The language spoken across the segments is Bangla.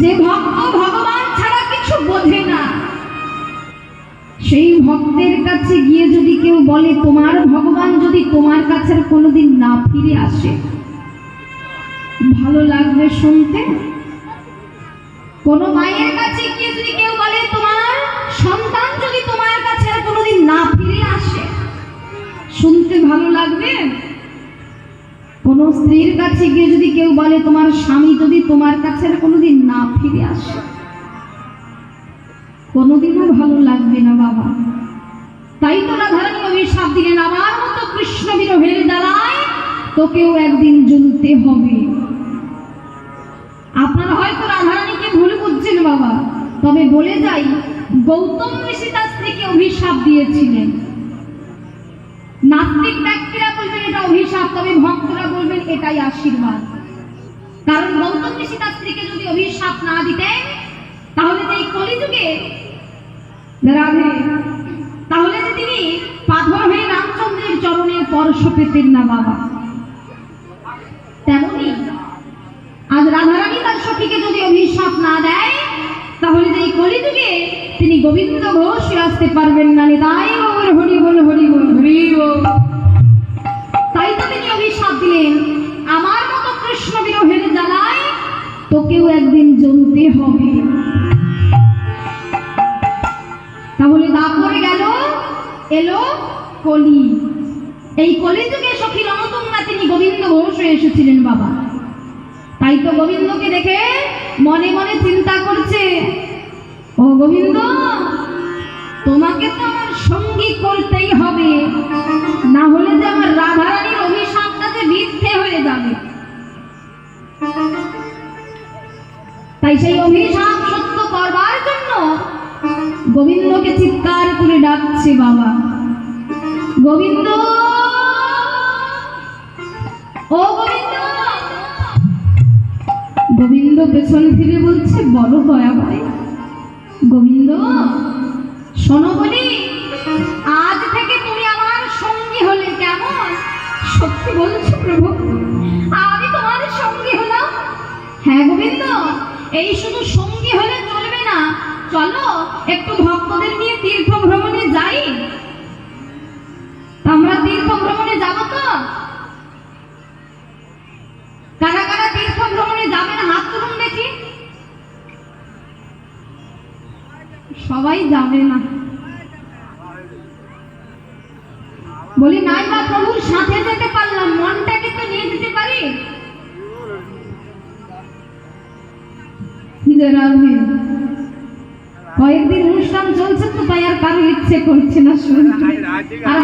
যে ভক্ত ভগবান ছাড়া কিছু বোঝে না। সেই ভক্তের কাছে গিয়ে যদি কেউ বলে, তোমার ভগবান যদি তোমার কাছে কোনোদিন না ফিরে আসে, ভালো লাগবে শুনতে? কোন মায়ের কাছে গিয়ে যদি কেউ বলে, তোমার সন্তান যদি তোমার কাছে কোনোদিন না ফিরে আসে, শুনতে ভালো লাগবে? কোন স্ত্রীর কাছে গিয়ে যদি কেউ বলে, তোমার স্বামী যদি তোমার কাছে কোনোদিন না ফিরে আসে? কোনোদিনও ভালো লাগবে না, বাবা। তাই তো রাধারানী অভিশাপ দিলেন, আমার মতো কৃষ্ণ বিরহের জ্বালায় তোকেও একদিন জ্বলতে হবে। আপনারা হয়তো রাধারানীকে ভুল বুঝছেন, বাবা। তবে বলে যাই, গৌতম ঋষি তার স্ত্রীকে অভিশাপ দিয়েছিলেন। নাস্তিক ব্যক্তিরা বলবেন এটা অভিশাপ, তবে ভক্তরা বলবেন এটাই আশীর্বাদ। কারণ গৌতম ঋষি তার স্ত্রীকে যদি অভিশাপ না দিতেন, তাহলে যে এই কলিযুগে তাহলে যে তিনি পাথর হয়ে রামচন্দ্রের চরণের স্পর্শ পেতেন না বাবা। তেমনি আজ রাধারানী তার সখীকে যদি অভিশাপ না দেয়, তাহলে যে এই কলিযুগে তিনি গোবিন্দ ঘোষ আসতে পারবেন না তাই তোকেও একদিন জ্বলতে হবে। তাহলে দা পড়ে গেল? এলো কলি। এই কলিযুগে সখী রণতুঙ্গা তিনি গোবিন্দ হয়ে এসেছিলেন বাবা। তাই তো গোবিন্দকে দেখে মনে মনে চিন্তা করছে। ও গোবিন্দ, তোমাকে তো আমার সঙ্গী করতেই হবে। সেই অভিশাপ সত্য করবার জন্য গোবিন্দকে চিৎকার করে ডাকছে বাবা। গোবিন্দ! ও গোবিন্দ! গোবিন্দ পেছন ফিরে বলছে, বলো দয়া ভাই গোবিন্দ, শোনো বলি, আজ থেকে তুমি আমার সঙ্গী হলে কেমন? সত্যি বলছো প্রভু, আমি তোমার সঙ্গী হলাম? হ্যাঁ গোবিন্দ এই শুধু সঙ্গী হলে চলবে না। চলো, একটু ভক্তদের নিয়ে তীর্থ ভ্রমণে যাই। আমরা তীর্থ ভ্রমণে যাব তো? কারা কারা তীর্থ ভ্রমণে যাবেন হাত তুলুন দেখি। সবাই যাবে না। বলি নাই বা প্রভুর সাথে যেতে পারলাম, মনটাকে তো নিয়ে যেতে পারি। কয়েকদিন অনুষ্ঠান চলছে তো, তাই আর কারও ইচ্ছে করছে না আর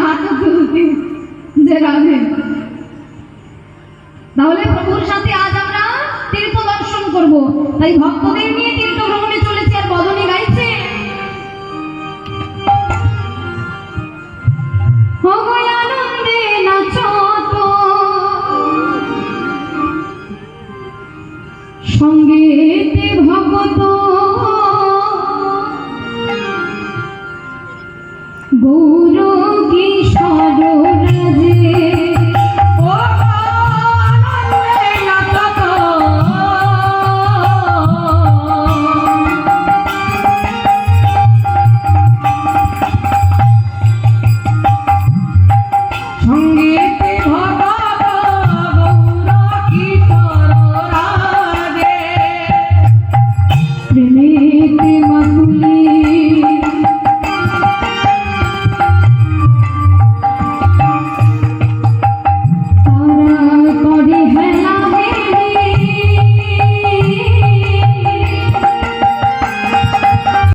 যে রাধে তাহলে প্রভুর সাথে আজ আমরা তীর্থ দর্শন করব। তাই ভক্তদের নিয়ে তীর্থ ভ্রমণে চলেছে, আর বদনে গাইছে। সঙ্গীতে ভগত গৌর কিশোর রাজে সঙ্গীতে ভগত